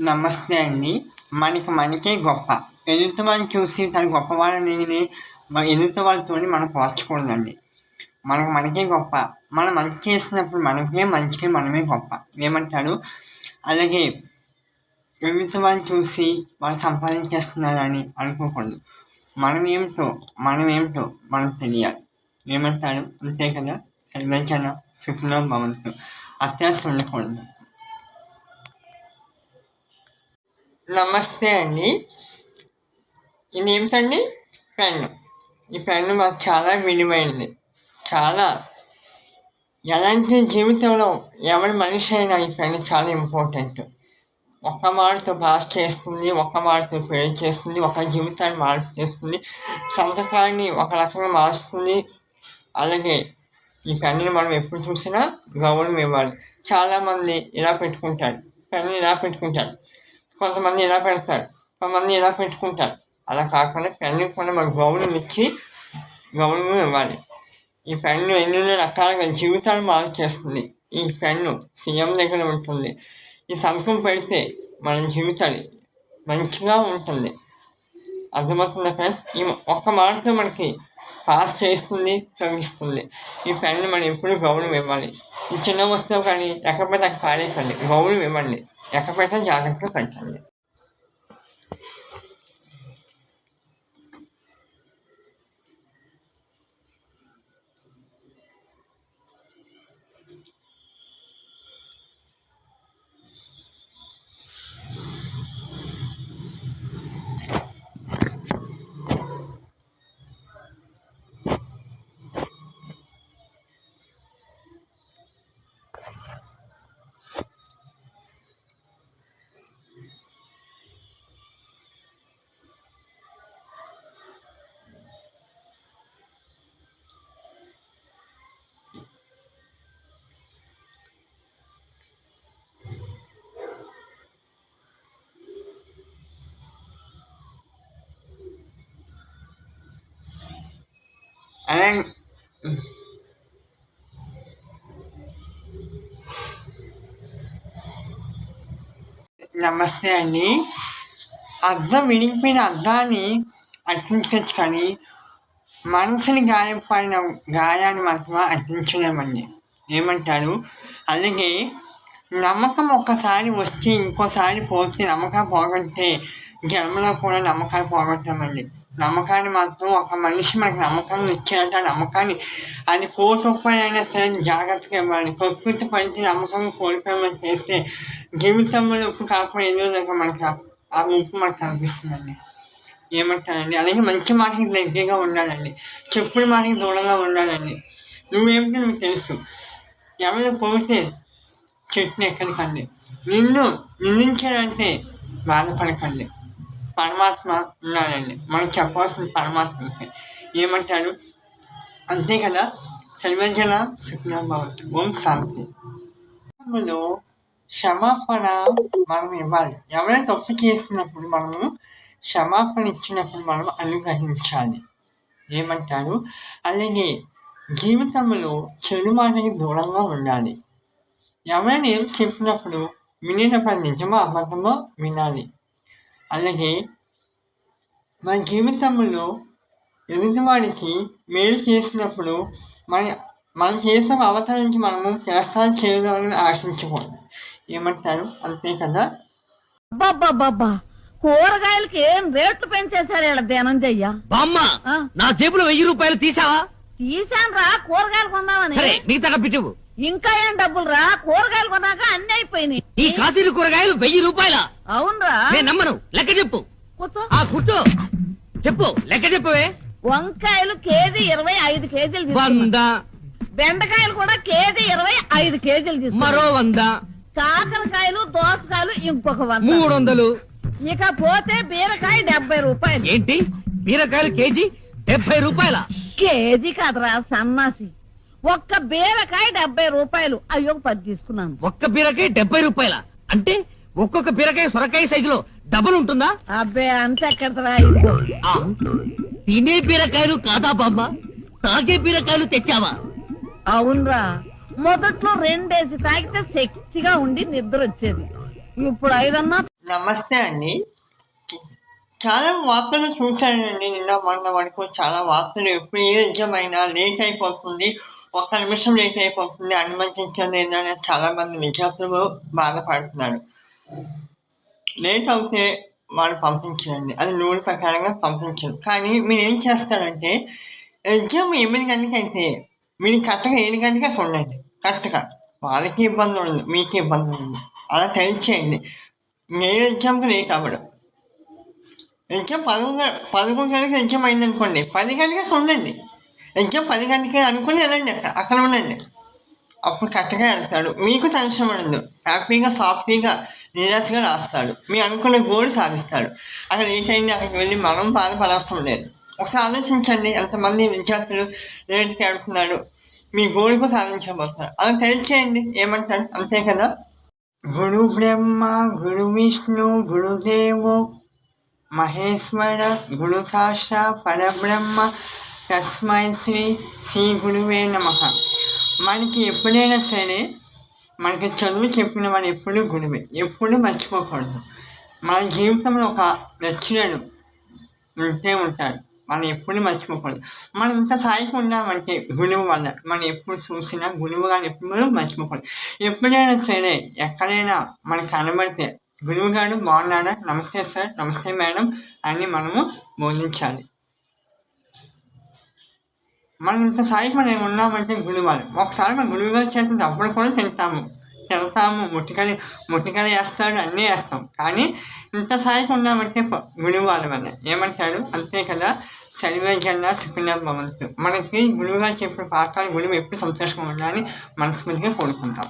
నమస్తే అండి. మనకి మనకే గొప్ప. ఎదుటి వాళ్ళని చూసి తన గొప్పవాళ్ళని ఎదుటి వాళ్ళతో మనం పోల్చకూడదండి. మనకు మనకే గొప్ప. మనం మంచి చేసినప్పుడు మనకే మంచిగా మనమే గొప్ప. ఏమంటారు అలాగే ఎదుటి వాళ్ళని చూసి వాళ్ళు సంపాదించేస్తున్నారని అనుకోకూడదు. మనం ఏమిటో మనం ఏమిటో మనం తెలియాలి. ఏమంటారు అంతే కదా? సర్వేజన సుఖంలో భవంతు. అత్యాశ ఉండకూడదు. నమస్తే అండి. ఇది ఏమిటండి పెన్ను. ఈ పెన్ను మాకు చాలా విలువైనది. చాలా. ఎలాంటి జీవితంలో ఎవరి మనిషి అయినా ఈ పెన్ను చాలా ఇంపార్టెంట్. ఒక్క మాటతో పాస్ చేస్తుంది ఒక్క మాటతో ఫెయిల్ చేస్తుంది ఒక జీవితాన్ని మార్పు చేస్తుంది సంతకాన్ని ఒక రకంగా మారుస్తుంది అలాగే ఈ పెన్నుని మనం ఎప్పుడు చూసినా గౌరవం ఇవ్వాలి. చాలామంది ఇలా పెట్టుకుంటారు. పెన్ను ఇలా పెట్టుకుంటారు. కొంతమంది ఇలా పెడతారు కొంతమంది ఇలా పెట్టుకుంటారు. అలా కాకుండా పెన్ను కూడా మనకు గౌరవం ఇచ్చి గౌరవం ఇవ్వాలి. ఈ పెన్ను ఎన్నెన్నో రకాలుగా జీవితాలు మార్చేస్తుంది ఈ పెన్ను సీఎం దగ్గర ఉంటుంది. ఈ సంతకం పెడితే మన జీవితాలు మంచిగా ఉంటుంది. అర్థమవుతుంది ఫ్రెండ్స్ ఈ ఒక్క మార్పు మనకి పాస్ చేస్తుంది తగ్గిస్తుంది ఈ పెన్ను మనం ఎప్పుడు గౌరవం ఇవ్వాలి. ఈ చిన్న వస్తువు కానీ ఎక్కడైతే అక్కడ పాడేసండి గౌరవం ఇవ్వండి. dạ các bạn khán giả là các bạn khán giả అలా నమస్తే అండి అర్థం విడిగిపోయిన అర్థాన్ని అట్టించవచ్చు కానీ మనసుని గాయపడిన గాయాన్ని మాత్రం అర్థించలేమండి ఏమంటారు అలాగే నమ్మకం ఒక్కసారి వచ్చి ఇంకోసారి పోతే నమ్మకం పోగొట్టే జన్మలో కూడా నమ్మకాలు పోగొట్టామండి. నమ్మకాన్ని మాత్రం ఒక మనిషి మనకు నమ్మకాన్ని ఇచ్చినట్టు ఆ నమ్మకాన్ని అది కోటి రూపాయలైనా సరే జాగ్రత్తగా ఇవ్వాలి. ప్రకృతి పడితే నమ్మకం కోల్పోయేమని చేస్తే జీవితంలో ఉప్పు కాకుండా ఏదో దగ్గర మనకి ఆ- ఉప్పు మనకు కనిపిస్తుందండి. ఏమంటానండి? అలాగే మంచి మాటకి దగ్గరగా ఉండాలండి. చెప్పుడు మాటకి దూరంగా ఉండాలండి. నువ్వేమిటో నీకు తెలుసు. ఎవరు పోతే చెట్టుని ఎక్కడికండి? నిన్ను నిందించాలంటే బాధపడకండి. పరమాత్మ ఉన్నాడండి. మనకు చెప్పాల్సిన పరమాత్మ ఏమంటాడు? ఏమంటారు అంతే కదా? సర్వజన సుఖభవతి ఓం శాంతి. మనలో క్షమాపణ మనం ఇవ్వాలి. ఎవరైనా తప్పు చేసినప్పుడు మనము క్షమాపణ ఇచ్చినప్పుడు మనం అనుగ్రహించాలి. ఏమంటారు అలాగే జీవితంలో చెడు మాటకి దూరంగా ఉండాలి. ఎవరైనా ఏం చెప్పినప్పుడు వినేటప్పుడు నిజమో అబద్ధమో వినాలి. అలాగే మన జీవితంలో ఎదుటివాడికి మేలు చేసినప్పుడు మన మనం చేసిన అవతల నుంచి మనము చేస్తాను చేయదామని ఆశించకూడదు ఏమంటారు? అంతే కదా? అబ్బబ్బబ్బబ్బా! కూరగాయలకి ఏం రేట్లు పెంచేశారు వీళ్ళ ధనంజయ్య? బామ్మ? నా జేబులో వెయ్యి రూపాయలు తీసావా? తీసాను రా కూరగాయలు కొందామని సరే మిగతా డబ్బిటివు ఇంకా ఏం డబ్బులు రా కూరగాయలు కొన్నాక అన్ని అయిపోయినాయి. ఈ కాతీలు కూరగాయలు వెయ్యి రూపాయల? అవునరా. నేను నమ్మను. లెక్క చెప్పు. కూర్చో. ఆ కుట్టు చెప్పు. లెక్క చెప్పవే. వంకాయలు కేజీ ఇరవై ఐదు కేజీలు తీసుకున్నా. వంద. బెండకాయలు కూడా కేజీ ఇరవై ఐదు కేజీలు తీసుకున్నా. మరో వంద. కాకరకాయలు దోసకాయలు ఇంకొక వంద. మూడు వందలు ఇక పోతే బీరకాయ డెబ్బై రూపాయలు. ఏంటి? బీరకాయలు కేజీ డెబ్బై రూపాయల? కేజీ కాదురా సన్నాసి. ఒక్క బీరకాయ డెబ్బై రూపాయలు. అయ్యో పది తీసుకున్నాను. ఒక్క బీరకాయ డెబ్బై రూపాయల? అంటే ఒక్కొక్క బీరకాయ సొరకాయ సైజులో డబల్ ఉంటుందా? అబ్బే అంత ఎక్కడరా ఆ, తినే బీరకాయలు కాదా బామ్మ? తాగే బీరకాయలు తెచ్చావా? అవునరా. మొదట్లో రెండేసి తాగితే శక్తిగా ఉండి నిద్ర వచ్చేది. ఇప్పుడు ఐదన్నా నమస్తే అండి. చాలా వార్తలు చూశానండి. నిన్న మొన్న వరకు చాలా వార్తలు ఎప్పుడు ఏ నిజమైనా లేట్ అయిపోతుంది. ఒక్క నిమిషం లేట్ అయిపోతుంది అనుమతించలేదు అని చాలా మంది విద్యార్థులు బాధపడుతున్నారు. లేట్ అవుతే వాళ్ళు పంపించండి. అది రూల్ ప్రకారంగా పంపించరు కానీ మీరు ఏం చేస్తారంటే ఎగ్జామ్ ఎనిమిది గంటలకి అయితే మీరు కరెక్ట్గా ఏడు గంటగా ఉండండి కరెక్ట్గా. వాళ్ళకి ఇబ్బంది ఉండదు. మీకు ఇబ్బంది ఉండదు. అలా తెలియచేయండి నేను ఎగ్జామ్కి లేట్ అవ్వడం. ఎగ్జామ్ పదకొండు పదకొండు గంటలకు ఎగ్జామ్ అయిందనుకోండి పది గంటలకు ఉండండి ఎగ్జామ్ పది గంటలకి అనుకుని వెళ్ళండి అక్కడ అక్కడ ఉండండి. అప్పుడు కరెక్ట్గా వెళ్తాడు. మీకు టెన్షన్ ఉండదు. హ్యాపీగా సాఫ్ట్గా నిరాశగా రాస్తాడు. మీ అనుకున్న గోల్ సాధిస్తాడు. అక్కడ ఏంటంటే అక్కడికి వెళ్ళి మనం బాధపడాల్సిన లేదు. ఒకసారి ఆలోచించండి. ఎంతమంది విద్యార్థులు లేట్కి ఆడుతున్నాడు మీ గోల్కు సాధించబోతున్నారు. అలా తెలియచేయండి ఏమంటాడు? అంతే కదా? గురు బ్రహ్మ గురు విష్ణు గురుదేవు మహేశ్వర గురు సాక్షా పరబ్రహ్మ తస్మై శ్రీ శ్రీ గురువే నమ. మనకి ఎప్పుడైనా సరే మనకి చదువు చెప్పిన వాడు ఎప్పుడు గురువే ఎప్పుడు మర్చిపోకూడదు. మన జీవితంలో ఒక లెక్చరర్ ఉంటే ఉంటాడు మనం ఎప్పుడు మర్చిపోకూడదు. మనం ఇంత స్థాయికి ఉన్నామంటే గురువు వల్ల మనం ఎప్పుడు చూసినా గురువు గారు ఎప్పుడు మర్చిపోకూడదు. ఎప్పుడైనా సరే ఎక్కడైనా మనకు కనబడితే గురువు గారు బాగున్నాడా? నమస్తే సార్ నమస్తే మేడం అని మనము బోధించాలి. మనం ఇంత స్థాయికి మనం ఉన్నామంటే గుడివారు ఒకసారి మన గుడివారు చేసిన డబ్బులు కూడా తింటాము. తిడతాము ముట్టికలు ముట్టికలు వేస్తాడు అన్నీ వేస్తాం. కానీ ఇంత సాయికి ఉన్నామంటే గుడివారు వల్ల. ఏమంటాడు? అంతే కదా. చదివే జల్లా సుఖిన భవంతు మనకి గురువుగా చెప్పిన పాఠాలు గురువు ఎప్పుడు సంతోషంగా ఉండాలని మనస్ఫూర్తిగా కోరుకుంటాం.